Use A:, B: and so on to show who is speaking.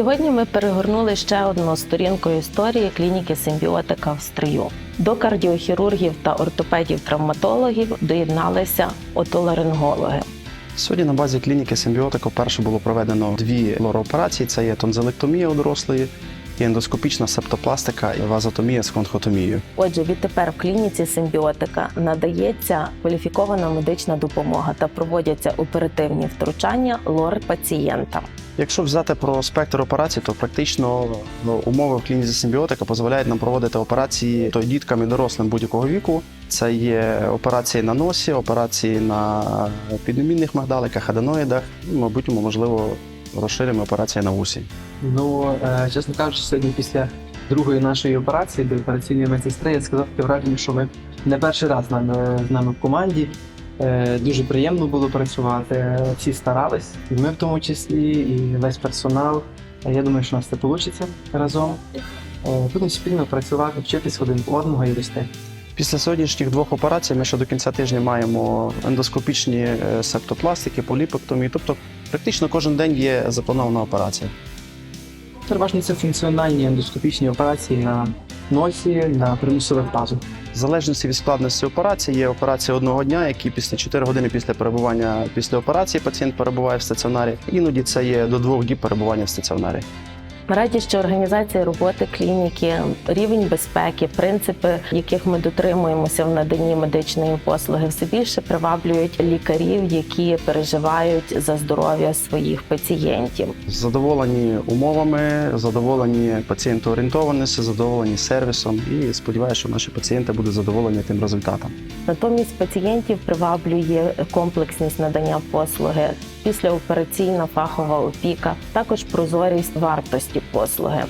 A: Сьогодні ми перегорнули ще одну сторінку історії клініки симбіотика в стрию. До кардіохірургів та ортопедів-травматологів доєдналися отоларингологи.
B: Сьогодні на базі клініки Симбіотика вперше було проведено дві лорооперації: це є тонзилектомія у дорослої і ендоскопічна септопластика і вазотомія з конхотомією.
A: Отже, відтепер в клініці симбіотика надається кваліфікована медична допомога та проводяться оперативні втручання лор пацієнтам.
B: Якщо взяти про спектр операцій, то практично ну, умови в клініці Симбіотика дозволяють нам проводити операції то діткам і дорослим будь-якого віку. Це є операції на носі, операції на піднемінних мигдаликах, аденоїдах. І, мабуть, можливо, розширимо операції на вусі.
C: Ну, е, чесно кажучи, сьогодні після другої нашої операції до операційної медсестри я сказав таке враження, що ми не перший раз з нами, з нами в команді. Е, Дуже приємно було працювати. Всі старались, і ми в тому числі, і весь персонал. Я думаю, що у нас це вийде разом. Е, Будемо спільно працювати, вчитись один одного і рости.
B: Після сьогоднішніх двох операцій ми ще до кінця тижня маємо ендоскопічні е, септопластики, поліпектомії. Тобто, практично кожен день є запланована операція.
C: Переважно це функціональні ендоскопічні операції на носі, на примусових базах.
B: В залежності від складності операції є операції одного дня, які після 4 години після перебування після операції пацієнт перебуває в стаціонарі. Іноді це є до двох діб перебування в стаціонарі.
A: Ми раді, що організація роботи клініки, рівень безпеки, принципи, яких ми дотримуємося в наданні медичної послуги, все більше приваблюють лікарів, які переживають за здоров'я своїх пацієнтів.
B: Задоволені умовами, задоволені пацієнтоорієнтованістю, задоволені сервісом і сподіваюся, що наші пацієнти будуть задоволені тим результатом.
A: Натомість пацієнтів приваблює комплексність надання послуги, післяопераційна фахова опіка, також прозорість вартості послуги.